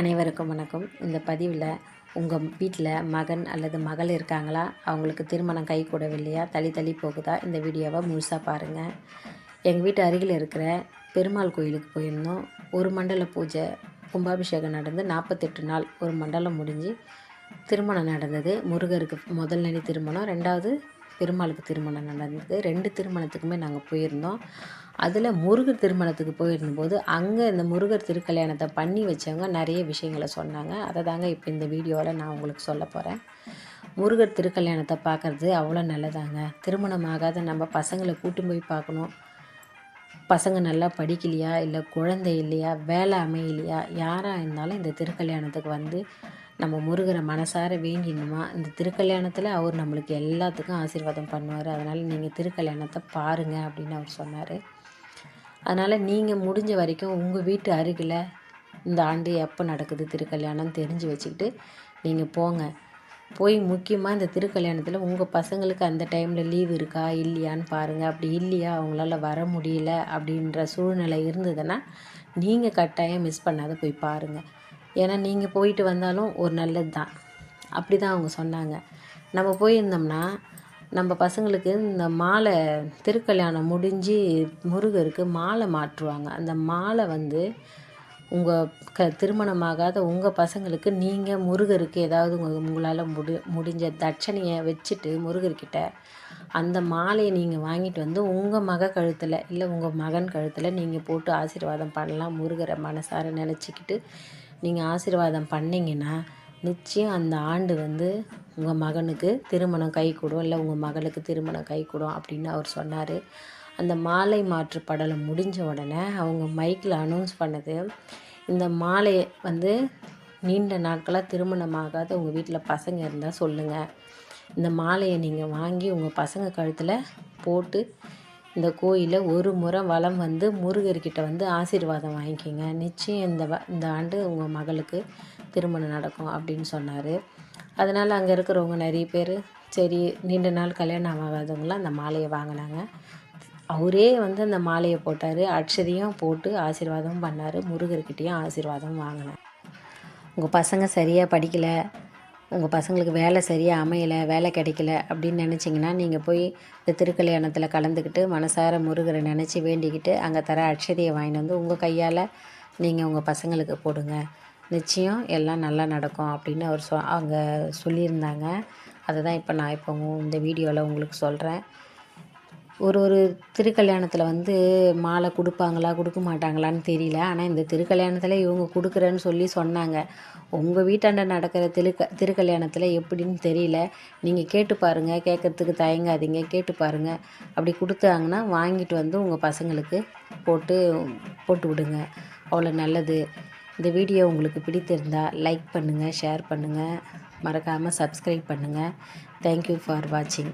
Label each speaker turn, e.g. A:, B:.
A: அனைவருக்கும் வணக்கம். இந்த பதிவில் உங்கள் வீட்டில் மகன் அல்லது மகள் இருக்காங்களா? அவங்களுக்கு திருமணம் கை கூடவில்லையா? தள்ளி தள்ளி போகுதா? இந்த வீடியோவை முழுசாக பாருங்கள் எங்கள் வீட்டு அருகில் இருக்கிற பெருமாள் கோயிலுக்கு போயிருந்தோம். ஒரு மண்டல பூஜை கும்பாபிஷேகம் நடந்து நாற்பத்தெட்டு நாள் ஒரு மண்டலம் முடிஞ்சு திருமணம் நடந்தது. முருகருக்கு முதல் நிலை திருமணம். ரெண்டாவது பெருமாளுக்கு திருமணம் நடந்தது. ரெண்டு திருமணத்துக்குமே நாங்கள் போயிருந்தோம். அதில் முருகர் திருமணத்துக்கு போயிருந்தபோது அங்கே இந்த முருகர் திருக்கல்யாணத்தை பண்ணி வச்சவங்க நிறைய விஷயங்களை சொன்னாங்க. அதை தாங்க இப்போ இந்த வீடியோவில் நான் உங்களுக்கு சொல்ல போகிறேன் முருகர் திருக்கல்யாணத்தை பார்க்குறது அவ்வளோ நல்லதாங்க. திருமணம் ஆகாத நம்ம பசங்களை கூட்டி போய் பார்க்கணும். பசங்க நல்லா படிக்கலையா? இல்லை குழந்தை இல்லையா? வேலை அமையலையா? யாராக இருந்தாலும் இந்த திருக்கல்யாணத்துக்கு வந்து நம்ம முருகரை மனசார வேண்டினோமா? இந்த திருக்கல்யாணத்தில் அவர் நம்மளுக்கு எல்லாத்துக்கும் ஆசீர்வாதம் பண்ணுவார். அதனால் நீங்கள் திருக்கல்யாணத்தை பாருங்கள் அப்படின்னு அவர் சொன்னார். அதனால் நீங்கள் முடிஞ்ச வரைக்கும் உங்கள் வீட்டு அருகில் இந்த ஆண்டு எப்போ நடக்குது திருக்கல்யாணம் தெரிஞ்சு வச்சுக்கிட்டு நீங்கள் போங்க. போய் முக்கியமாக இந்த திருக்கல்யாணத்தில் உங்கள் பசங்களுக்கு அந்த டைமில் லீவ் இருக்கா இல்லையான்னு பாருங்கள் அப்படி இல்லையா? அவங்களால வர முடியல அப்படின்ற சூழ்நிலை இருந்ததுன்னா நீங்கள் கட்டாயம் மிஸ் பண்ணாத போய் பாருங்கள் ஏன்னா நீங்கள் போயிட்டு வந்தாலும் ஒரு நல்லது தான் அப்படி தான் அவங்க சொன்னாங்க. நம்ம போயிருந்தோம்னா நம்ம பசங்களுக்கு இந்த மாலை திருக்கல்யாணம் முடிஞ்சு முருகருக்கு மாலை மாற்றுவாங்க. அந்த மாலை வந்து உங்கள் க திருமணமாகாத உங்கள் பசங்களுக்கு நீங்கள் முருகருக்கு ஏதாவது உங்கள் உங்களால் முடி முடிஞ்ச தட்சணையை வச்சுட்டு முருகர்கிட்ட அந்த மாலையை நீங்கள் வாங்கிட்டு வந்து உங்கள் மக கழுத்தில் இல்லை உங்கள் மகன் கழுத்தில் நீங்கள் போட்டு ஆசீர்வாதம் பண்ணலாம். முருகரை மனசார நினச்சிக்கிட்டு நீங்கள் ஆசீர்வாதம் பண்ணிங்கன்னா நிச்சயம் அந்த ஆண்டு வந்து உங்கள் மகனுக்கு திருமணம் கைகூடும். இல்லை உங்கள் மகளுக்கு திருமணம் கைகூடும் அப்படின்னு அவர் சொன்னார். அந்த மாலை மாற்று படலம் முடிஞ்ச உடனே அவங்க மைக்கில் அனௌன்ஸ் பண்ணது இந்த மாலையை வந்து நீண்ட நாட்களாக திருமணமாகாத உங்கள் வீட்டில் பசங்க இருந்தால் சொல்லுங்கள் இந்த மாலையை நீங்கள் வாங்கி உங்கள் பசங்க கழுத்தில் போட்டு இந்த கோயிலில் ஒரு முறை வளம் வந்து முருகர்கிட்ட வந்து ஆசீர்வாதம் வாங்கிக்கிங்க. நிச்சயம் இந்த வ இந்த ஆண்டு உங்கள் மகளுக்கு திருமணம் நடக்கும் அப்படின்னு சொன்னார். அதனால் அங்கே இருக்கிறவங்க நிறைய பேர் சரி நீண்ட நாள் கல்யாணம் ஆகாதவங்களாம் அந்த மாலையை வாங்கினாங்க. அவரே வந்து அந்த மாலையை போட்டார் அக்ஷதையும் போட்டு ஆசீர்வாதம் பண்ணார் முருகர்கிட்டேயும் ஆசீர்வாதம் வாங்கினேன் உங்கள் பசங்க சரியாக படிக்கலை உங்கள் பசங்களுக்கு வேலை சரியாக அமையலை வேலை கிடைக்கல அப்படின்னு நினச்சிங்கன்னா நீங்கள் போய் இந்த திருக்கல்யாணத்தில் கலந்துக்கிட்டு மனசார முருகரை நினச்சி வேண்டிக்கிட்டு அங்கே தர அக்ஷதையை வாங்கிட்டு வந்து உங்கள் கையால் நீங்கள் உங்கள் பசங்களுக்கு போடுங்க. நிச்சயம் எல்லாம் நல்லா நடக்கும் அப்படின்னு அவர் சொ அவங்க சொல்லியிருந்தாங்க. அதை தான் இப்போ நான் இப்போ இந்த வீடியோவில் உங்களுக்கு சொல்கிறேன் ஒரு ஒரு திருக்கல்யாணத்தில் வந்து மாலை கொடுப்பாங்களா கொடுக்க மாட்டாங்களான்னு தெரியல. ஆனால் இந்த திருக்கல்யாணத்தில் இவங்க கொடுக்குறேன்னு சொல்லி சொன்னாங்க. உங்கள் வீட்டாண்ட நடக்கிற திருக்க திருக்கல்யாணத்தில் எப்படின்னு தெரியல. நீங்கள் கேட்டு பாருங்கள் கேட்குறதுக்கு தயங்காதீங்க கேட்டு பாருங்கள் அப்படி கொடுத்தாங்கன்னா வாங்கிட்டு வந்து உங்கள் பசங்களுக்கு போட்டு போட்டு விடுங்க. அவ்வளோ நல்லது. இந்த வீடியோ உங்களுக்கு பிடித்திருந்தால் லைக் பண்ணுங்கள் ஷேர் பண்ணுங்கள் மறக்காமல் சப்ஸ்கிரைப் பண்ணுங்கள் தேங்க்யூ ஃபார் வாட்சிங்